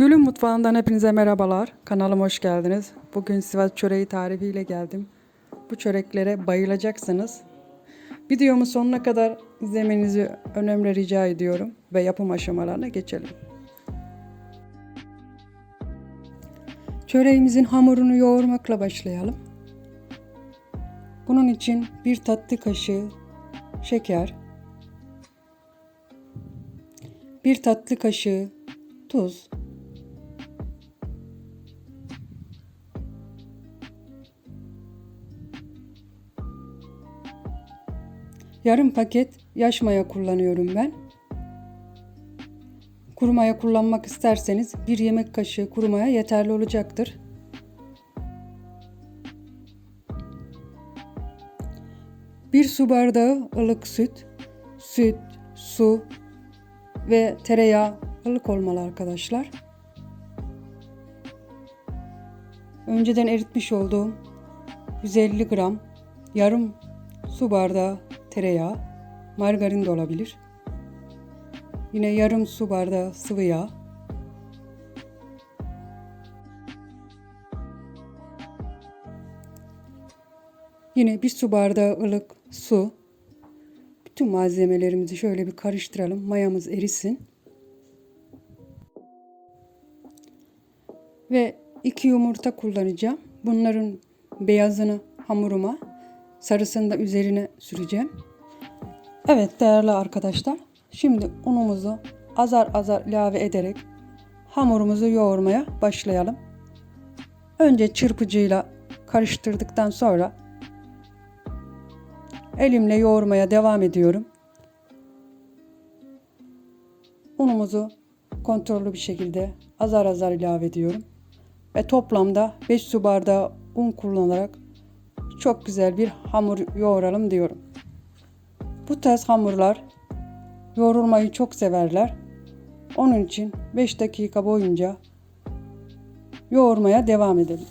Gül'ün mutfağından hepinize merhabalar. Kanalıma hoş geldiniz. Bugün Sivas çöreği tarifiyle geldim. Bu çöreklere bayılacaksınız. Videomu sonuna kadar izlemenizi önemli rica ediyorum ve yapım aşamalarına geçelim. Çöreğimizin hamurunu yoğurmakla başlayalım. Bunun için bir tatlı kaşığı şeker, bir tatlı kaşığı tuz, yarım paket yaş maya kullanıyorum ben. Kuru maya kullanmak isterseniz bir yemek kaşığı kuru maya yeterli olacaktır. Bir su bardağı ılık süt, süt, su ve tereyağı ılık olmalı arkadaşlar. Önceden eritmiş olduğum 150 gram yarım su bardağı tereyağı, margarin de olabilir. Yine yarım su bardağı sıvı yağ. Yine bir su bardağı ılık su. Bütün malzemelerimizi şöyle bir karıştıralım. Mayamız erisin. Ve iki yumurta kullanacağım. Bunların beyazını hamuruma, sarısını da üzerine süreceğim. Evet değerli arkadaşlar. Şimdi unumuzu azar azar ilave ederek hamurumuzu yoğurmaya başlayalım. Önce çırpıcıyla karıştırdıktan sonra elimle yoğurmaya devam ediyorum. Unumuzu kontrollü bir şekilde azar azar ilave ediyorum. Ve toplamda 5 su bardağı un kullanarak çok güzel bir hamur yoğuralım diyorum. Bu tarz hamurlar yoğrulmayı çok severler. Onun için 5 dakika boyunca yoğurmaya devam edelim.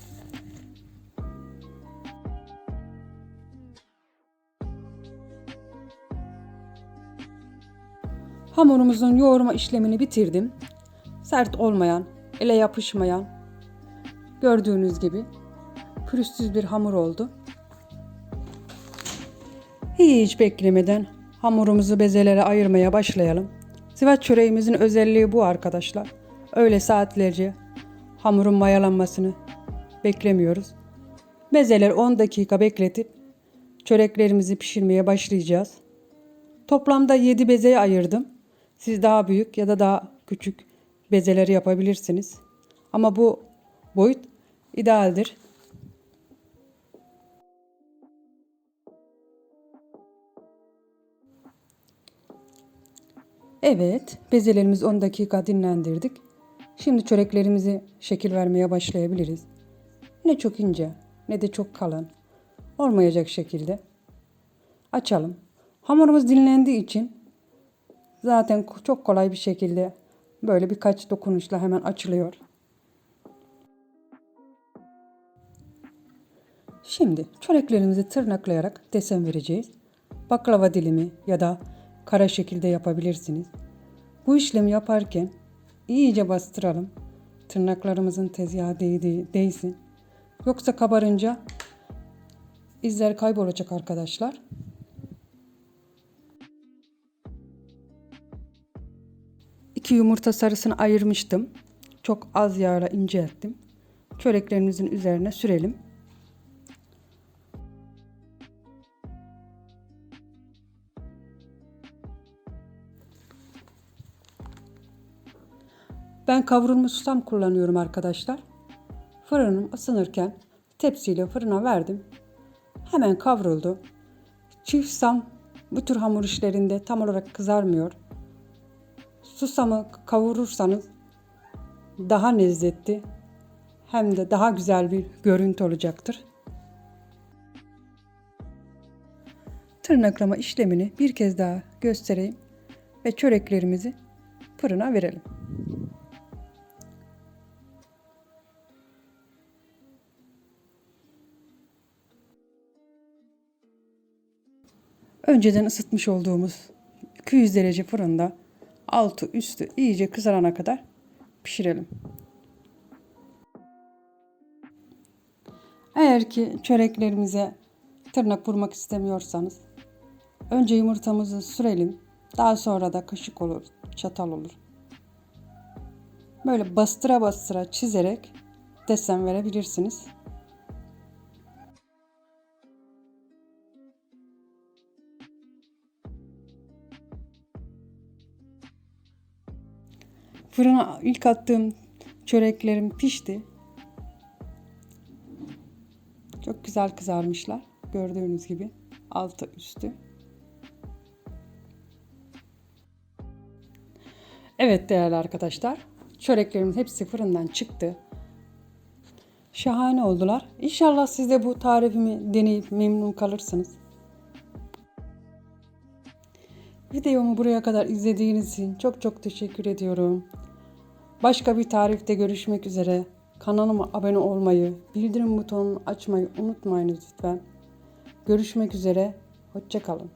Hamurumuzun yoğurma işlemini bitirdim. Sert olmayan, ele yapışmayan, gördüğünüz gibi pürüzsüz bir hamur oldu. Hiç beklemeden hamurumuzu bezelere ayırmaya başlayalım. Sivas çöreğimizin özelliği bu arkadaşlar. Öyle saatlerce hamurun mayalanmasını beklemiyoruz. Bezeler 10 dakika bekletip çöreklerimizi pişirmeye başlayacağız. Toplamda 7 bezeye ayırdım. Siz daha büyük ya da daha küçük bezeleri yapabilirsiniz. Ama bu boyut idealdir. Evet, bezelerimizi 10 dakika dinlendirdik. Şimdi çöreklerimizi şekil vermeye başlayabiliriz. Ne çok ince ne de çok kalın. Olmayacak şekilde. Açalım. Hamurumuz dinlendiği için zaten çok kolay bir şekilde böyle birkaç dokunuşla hemen açılıyor. Şimdi çöreklerimizi tırnaklayarak desen vereceğiz. Baklava dilimi ya da kara şekilde yapabilirsiniz. Bu işlemi yaparken iyice bastıralım. Tırnaklarımızın tezgaha değdiği, değsin. Yoksa kabarınca izler kaybolacak arkadaşlar. İki yumurta sarısını ayırmıştım. Çok az yağla incelttim. Çöreklerimizin üzerine sürelim. Ben kavrulmuş susam kullanıyorum arkadaşlar. Fırınım ısınırken tepsiyle fırına verdim. Hemen kavruldu. Çift susam bu tür hamur işlerinde tam olarak kızarmıyor. Susamı kavurursanız daha lezzetli hem de daha güzel bir görüntü olacaktır. Tırnaklama işlemini bir kez daha göstereyim ve çöreklerimizi fırına verelim. Önceden ısıtmış olduğumuz 200 derece fırında altı üstü iyice kızarana kadar pişirelim. Eğer ki çöreklerimize tırnak vurmak istemiyorsanız önce yumurtamızı sürelim. Daha sonra da kaşık olur, çatal olur. Böyle bastıra bastıra çizerek desen verebilirsiniz. Fırına ilk attığım çöreklerim pişti. Çok güzel kızarmışlar. Gördüğünüz gibi altı üstü. Evet değerli arkadaşlar. Çöreklerimin hepsi fırından çıktı. Şahane oldular. İnşallah siz de bu tarifimi deneyip memnun kalırsınız. Videomu buraya kadar izlediğiniz için çok çok teşekkür ediyorum. Başka bir tarifte görüşmek üzere. Kanalıma abone olmayı, bildirim butonunu açmayı unutmayınız lütfen. Görüşmek üzere. Hoşçakalın.